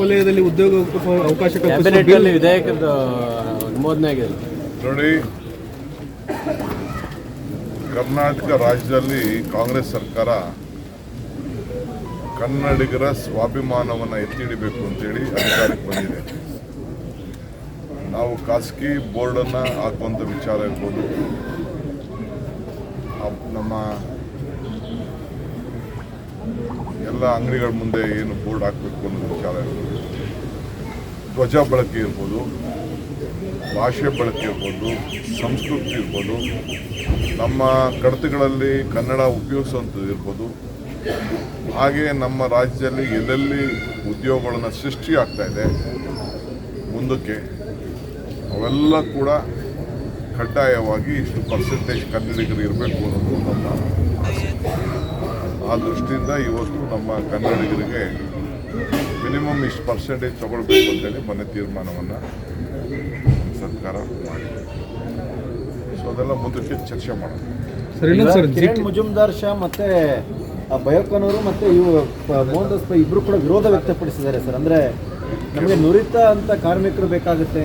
ವಲಯದಲ್ಲಿ ಉದ್ಯೋಗ ಅವಕಾಶ ಕ್ಯಾಬಿನೆಟ್ನಲ್ಲಿ ಕ್ಯಾಬಿನೆಟ್ ವಿಧೇಯಕದ ಅನುಮೋದನೆ ಆಗಿದೆ. ನೋಡಿ ಕರ್ನಾಟಕ ರಾಜ್ಯದಲ್ಲಿ ಕಾಂಗ್ರೆಸ್ ಸರ್ಕಾರ ಕನ್ನಡಿಗರ ಸ್ವಾಭಿಮಾನವನ್ನು ಎತ್ತಿ ಹಿಡಿಬೇಕು ಅಂತೇಳಿ ಅಧಿಕಾರಕ್ಕೆ ಬಂದಿದೆ. ನಾವು ಖಾಸಗಿ ಬೋರ್ಡನ್ನು ಹಾಕುವಂಥ ವಿಚಾರ ಇರ್ಬೋದು. ನಮ್ಮ ಎಲ್ಲ ಅಂಗಡಿಗಳ ಮುಂದೆ ಏನು ಬೋರ್ಡ್ ಹಾಕಬೇಕು ಅನ್ನೋ ವಿಚಾರ ಇರ್ಬೋದು. ಧ್ವಜ ಬಳಕೆ ಇರ್ಬೋದು, ಭಾಷೆ ಬಳಕೆ ಇರ್ಬೋದು, ಸಂಸ್ಕೃತಿ ಇರ್ಬೋದು, ನಮ್ಮ ಕಡತಗಳಲ್ಲಿ ಕನ್ನಡ ಉಪಯೋಗಿಸುವಂಥದ್ದು ಇರ್ಬೋದು. ಹಾಗೆ ನಮ್ಮ ರಾಜ್ಯದಲ್ಲಿ ಎಲ್ಲೆಲ್ಲಿ ಉದ್ಯೋಗಗಳನ್ನು ಸೃಷ್ಟಿ ಆಗ್ತಾ ಇದೆ, ಮುಂದಕ್ಕೆ ಅವೆಲ್ಲ ಕೂಡ ಕಡ್ಡಾಯವಾಗಿ ಇಷ್ಟು ಪರ್ಸೆಂಟೇಜ್ ಕನ್ನಡಿಗರು ಇರಬೇಕು ಅನ್ನೋದು ನಮ್ಮ ಆ ದೃಷ್ಟಿಯಿಂದ ಇವತ್ತು ನಮ್ಮ ಕನ್ನಡಿಗರಿಗೆ ಮಿನಿಮಮ್ ಇಷ್ಟು ಪರ್ಸೆಂಟೇಜ್ ತಗೊಳ್ಬೇಕು ಅಂತೇಳಿ ಮೊನ್ನೆ ತೀರ್ಮಾನವನ್ನು ಸರ್ಕಾರ ಮಾಡಿದೆ. ಸೊ ಅದೆಲ್ಲ ಮುಂದಕ್ಕೆ ಚರ್ಚೆ ಜಿ ಕಿರಣ್ ಮುಜುಮ್ದಾರ್ ಶಾ ಮತ್ತೆ ಬಯೋಕನವರು ಮತ್ತೆ ಇವು ಪ- ಮೋಹನ್ ದಾಸ್ ಪೈ ಇಬ್ರು ಕೂಡ ವಿರೋಧ ವ್ಯಕ್ತಪಡಿಸಿದ್ದಾರೆ ಸರ್. ಅಂದ್ರೆ ನಮಗೆ ನುರಿತ ಅಂತ ಕಾರ್ಮಿಕರು ಬೇಕಾಗುತ್ತೆ.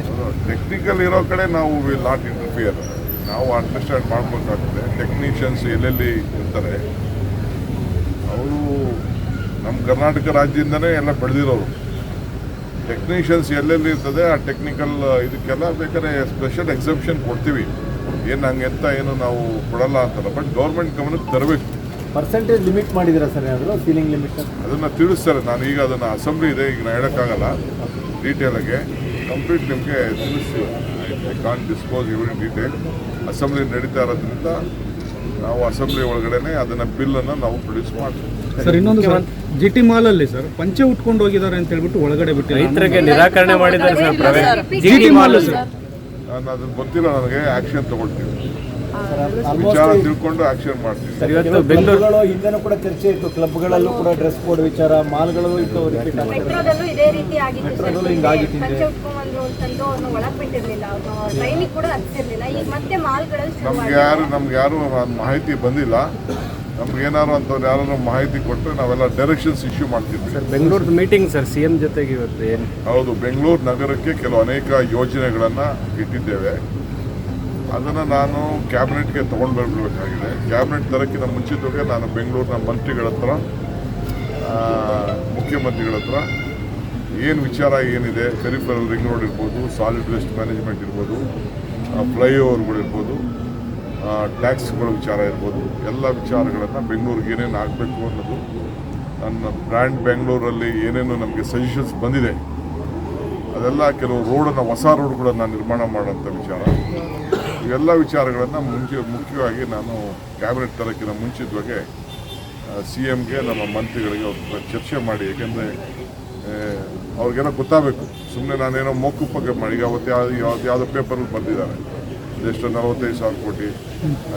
ಟೆಕ್ನಿಕಲ್ ಇರೋ ಕಡೆ ನಾವು ವಿಲ್ ನಾಟ್ ಇಂಟರ್ಫಿಯರ್ ನಾವು ಅಂಡರ್ಸ್ಟ್ಯಾಂಡ್ ಮಾಡ್ಬೇಕಾಗ್ತದೆ. ಟೆಕ್ನಿಷಿಯನ್ಸ್ ಎಲ್ಲೆಲ್ಲಿ ಇರ್ತಾರೆ ಅವರು ನಮ್ಮ ಕರ್ನಾಟಕ ರಾಜ್ಯದಿಂದನೇ ಎಲ್ಲ ಬೆಳೆದಿರೋರು ಟೆಕ್ನಿಷಿಯನ್ಸ್ ಎಲ್ಲೆಲ್ಲಿ ಇರ್ತದೆ ಆ ಟೆಕ್ನಿಕಲ್ ಇದಕ್ಕೆಲ್ಲ ಬೇಕಾದ್ರೆ ಸ್ಪೆಷಲ್ ಎಕ್ಸೆಪ್ಷನ್ ಕೊಡ್ತೀವಿ. ಏನು ಹಂಗೆ ಎಂತ ಏನು ನಾವು ಕೊಡಲ್ಲ ಅಂತಲ್ಲ ಬಟ್ ಗೌರ್ಮೆಂಟ್ ಗಮನಕ್ಕೆ ತರಬೇಕು. ಪರ್ಸೆಂಟೇಜ್ ಲಿಮಿಟ್ ಮಾಡಿದ್ದೀರಾ ಸರ್ ಏನಾದರೂ? ಸೀಲಿಂಗ್ ಲಿಮಿಟ್ ಅದನ್ನು ತಿಳಿಸ್ತಾರೆ. ನಾನು ಈಗ ಅದನ್ನು ಅಸೆಂಬ್ಲಿ ಇದೆ ಈಗ ನಾನು ಹೇಳೋಕ್ಕಾಗಲ್ಲ. ಡೀಟೇಲಾಗೆ ಕಂಪ್ಲೀಟ್ ನಿಮಗೆ ತಿಳಿಸ್ತೀವಿ ಐ ಕಾನ್ ಡಿಸ್ಕೋಸ್ ಇವ್ರಿನ್ ಡೀಟೇಲ್ ಅಸೆಂಬ್ಲಿ ನಡೀತಾ ಇರೋದ್ರಿಂದ ನಾವು ಅಸೆಂಬ್ಲಿ ಒಳಗಡೆನೆ ಅದನ್ನು ಬಿಲ್ಲನ್ನು ನಾವು ಪ್ರೊಡ್ಯೂಸ್ ಮಾಡ್ತೀವಿ. ಸರ್ ಇನ್ನೊಂದು ಸರ್ ಜಿ ಟಿ ಮಾಲ್ ಅಲ್ಲಿ ಸರ್ ಪಂಚೆ ಉಟ್ಕೊಂಡು ಹೋಗಿದ್ದಾರೆ ಅಂತ ಹೇಳ್ಬಿಟ್ಟು ಒಳಗಡೆ ಬಿಟ್ಟು ರೈತರಿಗೆ ನಿರಾಕರಣೆ ಮಾಡಿದ್ದಾರೆ sir GT G T mall sir. ನಾನು ಅದನ್ನ ಗೊತ್ತಿಲ್ಲ ನನಗೆ ಆಕ್ಷನ್ ತಗೊಳ್ತೀವಿ ವಿಚಾರ ತಿಳ್ಕೊಂಡು ಆ್ಯಕ್ಷನ್ ಮಾಡ್ತೀವಿ. ಇವತ್ತು ಬೆಂಗಳೂರು ಹಿಂದೆನೂ ಕೂಡ ಚರ್ಚೆ ಇತ್ತು. ಕ್ಲಬ್ಗಳಲ್ಲೂ ಕೂಡ ಡ್ರೆಸ್ ಕೋಡ್ ವಿಚಾರ ಮಾಲ್ಗಳಲ್ಲೂ ಇತ್ತು ರಿಪೀಟ್ ಮೆಟ್ರೋದಲ್ಲೂ ಇದೇ ರೀತಿ ಆಗಿತ್ತು ಸರ್ ಮೆಟ್ರೋದಲ್ಲೂ ಹಿಂದೆ. ಈಗ ಮತ್ತೆ ಮಾಲ್ಗಳಲ್ಲಿ ನಮ್ಗೆ ಯಾರು ನಮ್ಗೆ ಯಾರು ಮಾಹಿತಿ ಬಂದಿಲ್ಲ. ನಮ್ಗೆ ಏನಾರು ಅಂತವ್ರು ಯಾರು ಮಾಹಿತಿ ಕೊಟ್ಟರೆ ನಾವೆಲ್ಲ ಡೈರೆಕ್ಷನ್ಸ್ ಇಶ್ಯೂ ಮಾಡ್ತೀವಿ sir Bengaluru meeting sir C M ಜೊತೆಗೆ ಇವತ್ತು ಏನು? ಹೌದು ಬೆಂಗಳೂರು ನಗರಕ್ಕೆ ಕೆಲವು ಅನೇಕ ಯೋಜನೆಗಳನ್ನು ಇಟ್ಟಿದ್ದೇವೆ. ಅದನ್ನು ನಾನು ಕ್ಯಾಬಿನೆಟ್ಗೆ ತೊಗೊಂಡು ಬರಬೇಕಾಗಿದೆ ಕ್ಯಾಬಿನೆಟ್ ದರಕ್ಕಿಂತ ಮುಂಚಿತವಾಗಿ ನಾನು ಬೆಂಗಳೂರಿನ ಮಂತ್ರಿಗಳ ಹತ್ರ ಮುಖ್ಯಮಂತ್ರಿಗಳ ಹತ್ರ ಏನು ವಿಚಾರ ಏನಿದೆ ಪೆರಿಫರಲ್ ರಿಂಗ್ ರೋಡ್ ಇರ್ಬೋದು ಸಾಲಿಡ್ ವೇಸ್ಟ್ ಮ್ಯಾನೇಜ್ಮೆಂಟ್ ಇರ್ಬೋದು ಫ್ಲೈಓವರ್ಗಳು ಇರ್ಬೋದು ಟ್ಯಾಕ್ಸ್ಗಳ ವಿಚಾರ ಇರ್ಬೋದು, ಎಲ್ಲ ವಿಚಾರಗಳನ್ನು ಬೆಂಗಳೂರಿಗೆ ಏನೇನು ಆಗಬೇಕು ಅನ್ನೋದು ನನ್ನ ಬ್ರ್ಯಾಂಡ್ ಬೆಂಗಳೂರಲ್ಲಿ ಏನೇನು ನಮಗೆ ಸಜೆಷನ್ಸ್ ಬಂದಿದೆ. ಅದೆಲ್ಲ ಕೆಲವು ರೋಡನ್ನು ಹೊಸ ರೋಡ್ಗಳನ್ನು ನಿರ್ಮಾಣ ಮಾಡೋಂಥ ವಿಚಾರ. ಇವೆಲ್ಲ ವಿಚಾರಗಳನ್ನು ಮುಂಚೆ ಮುಖ್ಯವಾಗಿ ನಾನು ಕ್ಯಾಬಿನೆಟ್ ತರಕ್ಕಿಂತ ಮುಂಚಿತವಾಗಿ ಸಿ ಎಮ್ಗೆ ನಮ್ಮ ಮಂತ್ರಿಗಳಿಗೆ ಅವ್ರ ಚರ್ಚೆ ಮಾಡಿ ಏಕೆಂದರೆ ಅವ್ರಿಗೆಲ್ಲ ಗೊತ್ತಾಗಬೇಕು. ಸುಮ್ಮನೆ ನಾನೇನೋ ಮೋಕುಪಕ್ಕೆ ಮಾಡಿ ಅವತ್ತು ಯಾವ್ದು ಯಾವ್ದು ಯಾವುದೋ ಪೇಪರಲ್ಲಿ ಬಂದಿದ್ದಾರೆ ಎಷ್ಟು ನಲವತ್ತೈದು ಸಾವಿರ ಕೋಟಿ.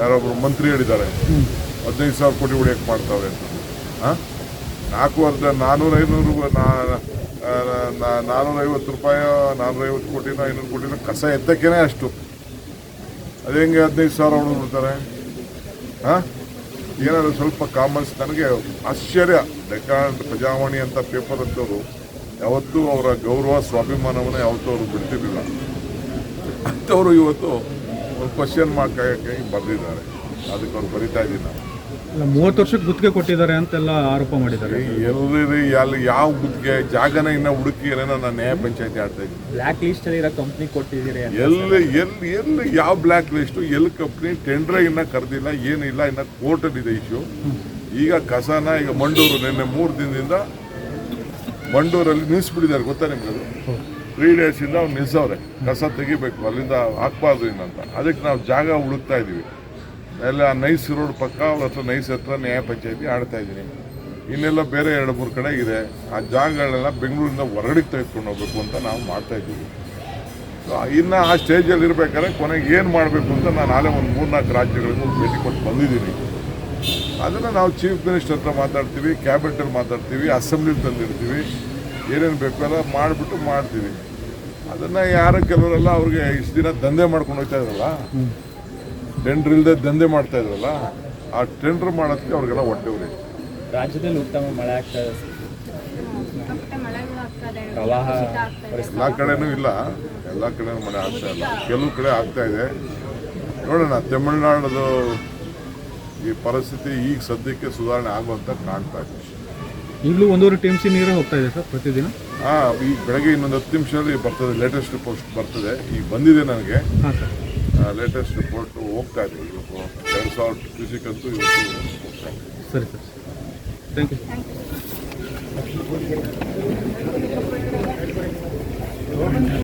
ಯಾರೊಬ್ಬರು ಮಂತ್ರಿ ಹೇಳಿದ್ದಾರೆ. ಹದಿನೈದು ಸಾವಿರ ಕೋಟಿ ಹೊಡಿಯೋಕ್ಕೆ ಮಾಡ್ತಾವೆ ಅಂತ. ಹಾಂ ನಾಲ್ಕು ಅರ್ಧ ನಾನ್ನೂರ ಐನೂರು ನಾನ್ನೂರೈವತ್ತು ರೂಪಾಯಿ ನಾನ್ನೂರೈವತ್ತು ಕೋಟಿನ ಐನೂರು ಕೋಟಿನ ಕಸ ಎತ್ತಕ್ಕೇನೆ ಅಷ್ಟು. ಅದು ಹೆಂಗೆ ಹದಿನೈದು ಸಾವಿರ ಹೊಡೆದ್ಬಿಡ್ತಾರೆ ಹಾಂ? ಏನಾದ್ರು ಸ್ವಲ್ಪ ಕಾಮನ್ಸ್ ನನಗೆ ಆಶ್ಚರ್ಯ. ಡೆಕಾಂಡ್ ಪ್ರಜಾವಾಣಿ ಅಂತ ಪೇಪರ್ ಅಂತವರು ಯಾವತ್ತೂ ಅವರ ಗೌರವ, ಸ್ವಾಭಿಮಾನವನ್ನು ಯಾವತ್ತೂ ಅವರು ಬಿಡ್ತಿರ್ಲಿಲ್ಲ. ಅಂಥವರು ಇವತ್ತು ಒಂದು ಕ್ವಶನ್ ಮಾರ್ಕ್ ಬರೆದಿದ್ದಾರೆ. ಅದಕ್ಕೆ ಅವ್ರು ಬರಿತಾ ಇದ್ದೀನಿ. ನಾನು ಮೂವತ್ತು ವರ್ಷಕ್ಕೆ ಗುತ್ತಿಗೆ ಕೊಟ್ಟಿದ್ದಾರೆ ಅಂತೆಲ್ಲ ಆರೋಪ ಮಾಡಿದ್ದಾರೆ. ಎಲ್ರಿ ಅಲ್ಲಿ ಯಾವ ಗುತ್ತಿಗೆ ಜಾಗನ ಇನ್ನ ಹುಡುಕಿ ಏನೋ ನಾನು ನ್ಯಾಯ ಪಂಚಾಯತಿ ಆಡ್ತಾ ಇದ್ದೀನಿ. ಬ್ಲ್ಯಾಕ್ ಲಿಸ್ಟ್ ಅಲ್ಲಿ ಇರೋ ಕಂಪ್ನಿ ಕೊಟ್ಟಿದ್ದೀರಿ ಎಲ್ಲಿ ಎಲ್ಲಿ ಎಲ್ಲಿ ಯಾವ ಬ್ಲ್ಯಾಕ್ ಲಿಸ್ಟ್ ಎಲ್ಲಿ ಕಂಪ್ನಿ ಟೆಂಡರ್ ಇನ್ನ ಕರೆದಿಲ್ಲ ಏನಿಲ್ಲ ಇನ್ನ ಕೋರ್ಟಲ್ಲಿ ಇದೆ ಇಶ್ಯೂ ಈಗ ಕಸನ ಈಗ ಮಂಡೂರು ನಿನ್ನೆ ಮೂರು ದಿನದಿಂದ ಮಂಡೂರಲ್ಲಿ ನಿಲ್ಲಿಸ್ಬಿಟ್ಟಿದ್ದಾರೆ ಗೊತ್ತಾ ನಿಮ್ಗೆ ಅದು? ತ್ರೀ ಡೇಸಿಂದ ಅವ್ನು ನಿಲ್ಸವ್ರೆ. ಕಸ ತೆಗಿಬೇಕು ಅಲ್ಲಿಂದ ಹಾಕ್ಬಾರ್ದು ಇನ್ನಂತ. ಅದಕ್ಕೆ ನಾವು ಜಾಗ ಹುಡುಕ್ತಾ ಇದ್ದೀವಿ. ಎಲ್ಲ ನೈಸ್ ರೋಡ್ ಪಕ್ಕ ಅವ್ರ ಹತ್ರ ನೈಸ್ ಹತ್ರ ನ್ಯಾಯ ಪಂಚಾಯತಿ ಆಡ್ತಾ ಇದ್ದೀನಿ. ಇನ್ನೆಲ್ಲ ಬೇರೆ ಎರಡು ಮೂರು ಕಡೆ ಇದೆ. ಆ ಜಾಗಗಳನ್ನೆಲ್ಲ ಬೆಂಗಳೂರಿಂದ ಹೊರಗಡೆಗೆ ತೆಗೆದುಕೊಂಡು ಹೋಗ್ಬೇಕು ಅಂತ ನಾವು ಮಾಡ್ತಾ ಇದ್ದೀವಿ. ಸೊ ಇನ್ನು ಆ ಸ್ಟೇಜಲ್ಲಿ ಇರಬೇಕಾದ್ರೆ ಕೊನೆಗೆ ಏನು ಮಾಡಬೇಕು ಅಂತ ನಾನು ನಾಳೆ ಒಂದು ಮೂರ್ನಾಲ್ಕು ರಾಜ್ಯಗಳಿಗೂ ಭೇಟಿ ಕೊಟ್ಟು ಬಂದಿದ್ದೀನಿ. ಅದನ್ನು ನಾವು ಚೀಫ್ ಮಿನಿಸ್ಟರ್ ಹತ್ರ ಮಾತಾಡ್ತೀವಿ ಕ್ಯಾಬಿನೆಟಲ್ಲಿ ಮಾತಾಡ್ತೀವಿ ಅಸೆಂಬ್ಲಿಲಿ ತಂದಿರ್ತೀವಿ. ಏನೇನು ಬೇಕು ಎಲ್ಲ ಮಾಡಿಬಿಟ್ಟು ಮಾಡ್ತೀವಿ. ಅದನ್ನು ಯಾರು ಕೆಲವರೆಲ್ಲ ಅವ್ರಿಗೆ ಇಷ್ಟು ದಿನ ದಂಧೆ ಮಾಡ್ಕೊಂಡು ಹೋಗ್ತಾ ಇದ್ರಲ್ಲ ಟೆಂಡ್ರ್ ಇಲ್ಲದೆ ದಂಧೆ ಮಾಡ್ತಾ ಇದ್ರಲ್ಲ ಆ ಟೆಂಡ್ರ್ ಮಾಡೋದಕ್ಕೆ ಅವ್ರಿಗೆಲ್ಲ ಹೊಟ್ಟೆ ಉರಿ. ರಾಜ್ಯದಲ್ಲಿ ಉತ್ತಮ ಮಳೆ ಆಗ್ತಾ ಪ್ರವಾಹ ಎಲ್ಲ ಕಡೆನೂ ಇಲ್ಲ. ಎಲ್ಲ ಕಡೆ ಮಳೆ ಆಗ್ತಾ ಇಲ್ಲ. ಕೆಲವು ಕಡೆ ಆಗ್ತಾ ಇದೆ. ನೋಡೋಣ ತಮಿಳುನಾಡದು ಈ ಪರಿಸ್ಥಿತಿ ಈಗ ಸದ್ಯಕ್ಕೆ ಸುಧಾರಣೆ ಆಗುವಂತ ಕಾಣ್ತಾ ಇದೆ. ಈಗಲೂ ಒಂದೂವರೆ ಟಿ ಎಂ ಸಿ ನೀರೇ ಹೋಗ್ತಾ ಇದೆ ಸರ್ ಪ್ರತಿದಿನ? ಹಾಂ ಈಗ ಬೆಳಗ್ಗೆ ಇನ್ನೊಂದು ಹತ್ತು ನಿಮಿಷದಲ್ಲಿ ಬರ್ತದೆ ಲೇಟೆಸ್ಟ್ ಪೋಸ್ಟ್ ಬರ್ತದೆ. ಈಗ ಬಂದಿದೆ ನನಗೆ. ಹಾಂ ಸರ್. ಲೇಟೆಸ್ಟ್ ರಿಪೋರ್ಟ್ ಹೋಗ್ತಾ ಇದೆ. ಇವತ್ತು ಎರಡು ಸಾವಿರ ಕೃಷಿಕಂತೂ ಇವತ್ತು ಹೋಗ್ತಾ ಸರಿ sir. Thank you thank you